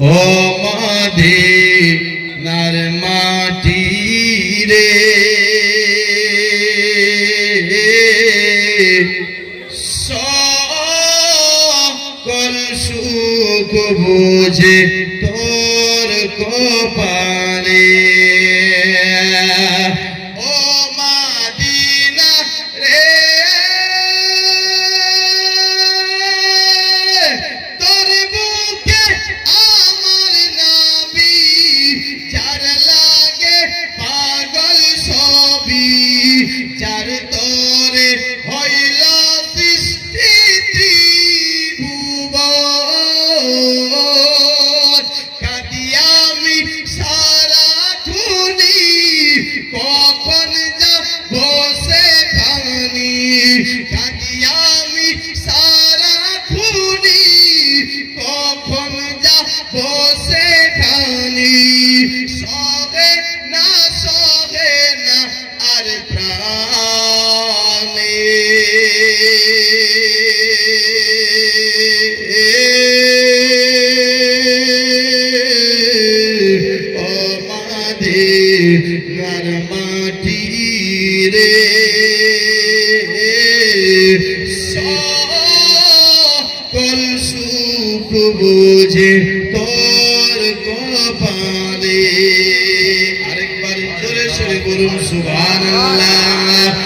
ও মদিনার মাটি রে। সকল সুখ বুঝে তোর কপালে। যার তোরে হইল সৃষ্টি ত্রিভুবন। কাঁদি আমি সারা খুনি, কখন যাব সে খানি কাঁদি আমি সারা খুনি, কখন যাব সে খানি রে। সকল সুখ বুঝে তোর কপালে। আরেকবার জোরে সরে বলুন সুবহানাল্লাহ।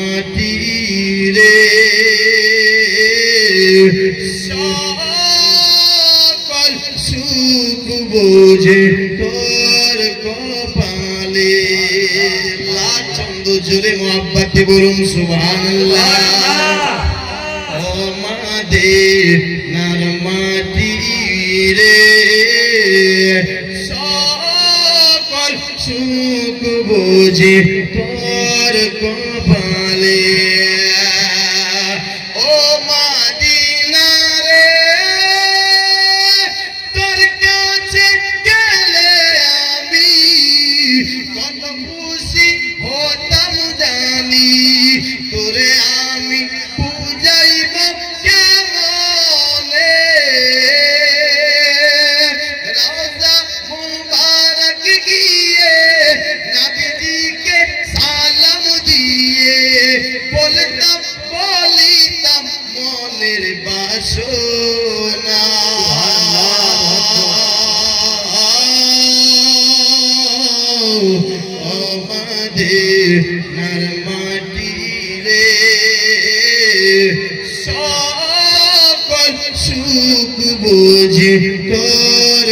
সুখ বোঝে তোর কপালে লাখ ছন্দ জুড়ে মোহাব্বতে বলুন, সুবহানাল্লাহ। ও মাদে নার মাটি রে। সকল সুখ বুঝে তোর কপালে বলতাম বলিতাম মনের বাসনা। বুঝে তোর